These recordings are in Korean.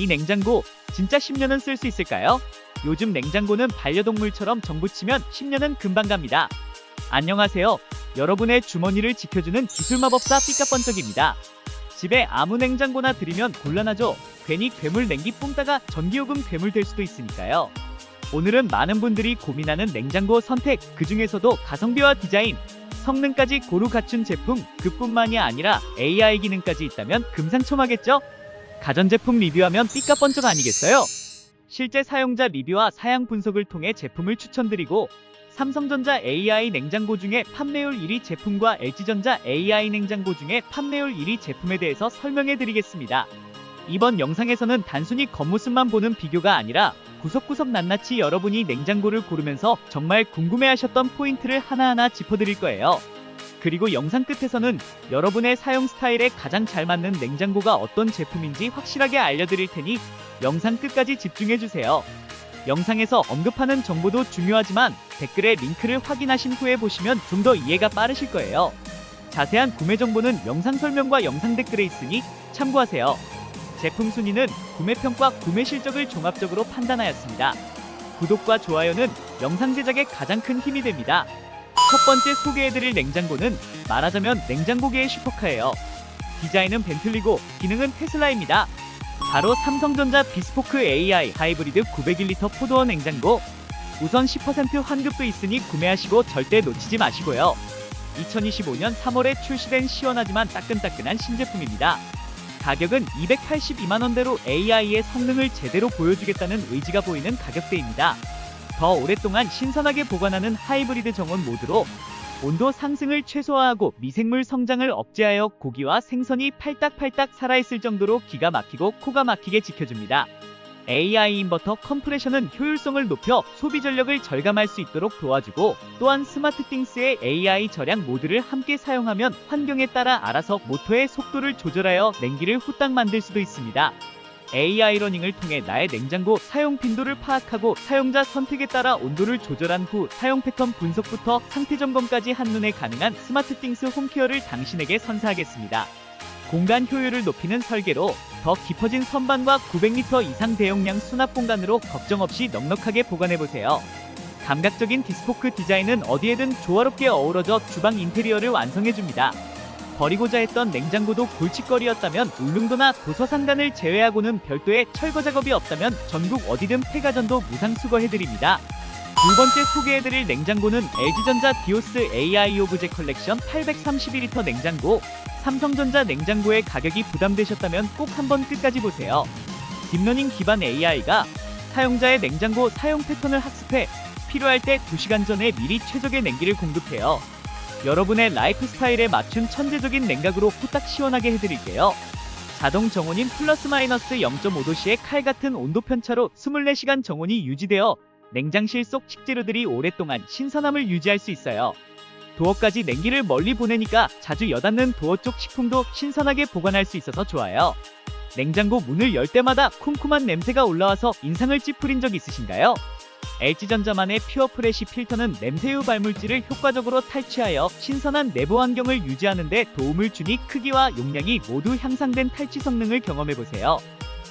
이 냉장고 진짜 10년은 쓸 수 있을까요? 요즘 냉장고는 반려동물처럼 정붙이면 10년은 금방 갑니다. 안녕하세요. 여러분의 주머니를 지켜주는 기술 마법사 삐까번쩍입니다. 집에 아무 냉장고나 들이면 곤란하죠. 괜히 괴물 냉기 뿜다가 전기요금 괴물 될 수도 있으니까요. 오늘은 많은 분들이 고민하는 냉장고 선택, 그 중에서도 가성비와 디자인, 성능까지 고루 갖춘 제품, 그뿐만이 아니라 AI 기능까지 있다면 금상첨화겠죠? 가전제품 리뷰하면 삐까번쩍 아니겠어요? 실제 사용자 리뷰와 사양 분석을 통해 제품을 추천드리고 삼성전자 AI 냉장고 중에 판매율 1위 제품과 LG전자 AI 냉장고 중에 판매율 1위 제품에 대해서 설명해 드리겠습니다. 이번 영상에서는 단순히 겉모습만 보는 비교가 아니라 구석구석 낱낱이 여러분이 냉장고를 고르면서 정말 궁금해하셨던 포인트를 하나하나 짚어드릴 거예요. 그리고 영상 끝에서는 여러분의 사용 스타일에 가장 잘 맞는 냉장고가 어떤 제품인지 확실하게 알려드릴 테니 영상 끝까지 집중해주세요. 영상에서 언급하는 정보도 중요하지만 댓글에 링크를 확인하신 후에 보시면 좀 더 이해가 빠르실 거예요. 자세한 구매 정보는 영상 설명과 영상 댓글에 있으니 참고하세요. 제품 순위는 구매 평가, 구매 실적을 종합적으로 판단하였습니다. 구독과 좋아요는 영상 제작에 가장 큰 힘이 됩니다. 첫 번째 소개해드릴 냉장고는 말하자면 냉장고계의 슈퍼카예요. 디자인은 벤틀리고 기능은 테슬라입니다. 바로 삼성전자 비스포크 AI 하이브리드 901리터 포도원 냉장고. 우선 10% 환급도 있으니 구매하시고 절대 놓치지 마시고요. 2025년 3월에 출시된 시원하지만 따끈따끈한 신제품입니다. 가격은 282만원대로 AI의 성능을 제대로 보여주겠다는 의지가 보이는 가격대입니다. 더 오랫동안 신선하게 보관하는 하이브리드 정원 모드로 온도 상승을 최소화하고 미생물 성장을 억제하여 고기와 생선이 팔딱팔딱 살아있을 정도로 기가 막히고 코가 막히게 지켜줍니다. AI 인버터 컴프레셔는 효율성을 높여 소비 전력을 절감할 수 있도록 도와주고 또한 스마트 띵스의 AI 절약 모드를 함께 사용하면 환경에 따라 알아서 모터의 속도를 조절하여 냉기를 후딱 만들 수도 있습니다. AI 러닝을 통해 나의 냉장고 사용 빈도를 파악하고 사용자 선택에 따라 온도를 조절한 후 사용 패턴 분석부터 상태 점검까지 한눈에 가능한 스마트 띵스 홈케어를 당신에게 선사하겠습니다. 공간 효율을 높이는 설계로 더 깊어진 선반과 900리터 이상 대용량 수납 공간으로 걱정 없이 넉넉하게 보관해보세요. 감각적인 디스포크 디자인은 어디에든 조화롭게 어우러져 주방 인테리어를 완성해줍니다. 버리고자 했던 냉장고도 골칫거리였다면 울릉도나 도서상단을 제외하고는 별도의 철거 작업이 없다면 전국 어디든 폐가전도 무상 수거해드립니다. 두 번째 소개해드릴 냉장고는 LG전자 디오스 AI 오브제 컬렉션 831리터 냉장고 삼성전자 냉장고의 가격이 부담되셨다면 꼭 한번 끝까지 보세요. 딥러닝 기반 AI가 사용자의 냉장고 사용 패턴을 학습해 필요할 때 2시간 전에 미리 최적의 냉기를 공급해요. 여러분의 라이프 스타일에 맞춘 천재적인 냉각으로 후딱 시원하게 해드릴게요. 자동 정온인 플러스 마이너스 0.5도씨의 칼 같은 온도 편차로 24시간 정온이 유지되어 냉장실 속 식재료들이 오랫동안 신선함을 유지할 수 있어요. 도어까지 냉기를 멀리 보내니까 자주 여닫는 도어 쪽 식품도 신선하게 보관할 수 있어서 좋아요. 냉장고 문을 열 때마다 쿰쿰한 냄새가 올라와서 인상을 찌푸린 적 있으신가요? LG전자만의 퓨어 프레시 필터는 냄새유 발물질을 효과적으로 탈취하여 신선한 내부 환경을 유지하는 데 도움을 주니 크기와 용량이 모두 향상된 탈취 성능을 경험해보세요.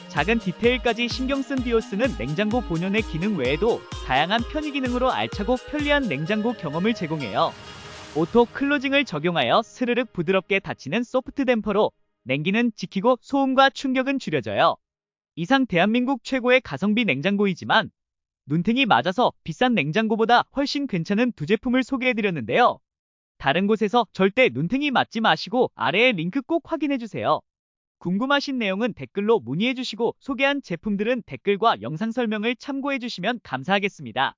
작은 디테일까지 신경 쓴 디오스는 냉장고 본연의 기능 외에도 다양한 편의 기능으로 알차고 편리한 냉장고 경험을 제공해요. 오토 클로징을 적용하여 스르륵 부드럽게 닫히는 소프트 댐퍼로 냉기는 지키고 소음과 충격은 줄여져요. 이상 대한민국 최고의 가성비 냉장고이지만 눈탱이 맞아서 비싼 냉장고보다 훨씬 괜찮은 두 제품을 소개해드렸는데요. 다른 곳에서 절대 눈탱이 맞지 마시고 아래의 링크 꼭 확인해주세요. 궁금하신 내용은 댓글로 문의해주시고 소개한 제품들은 댓글과 영상 설명을 참고해주시면 감사하겠습니다.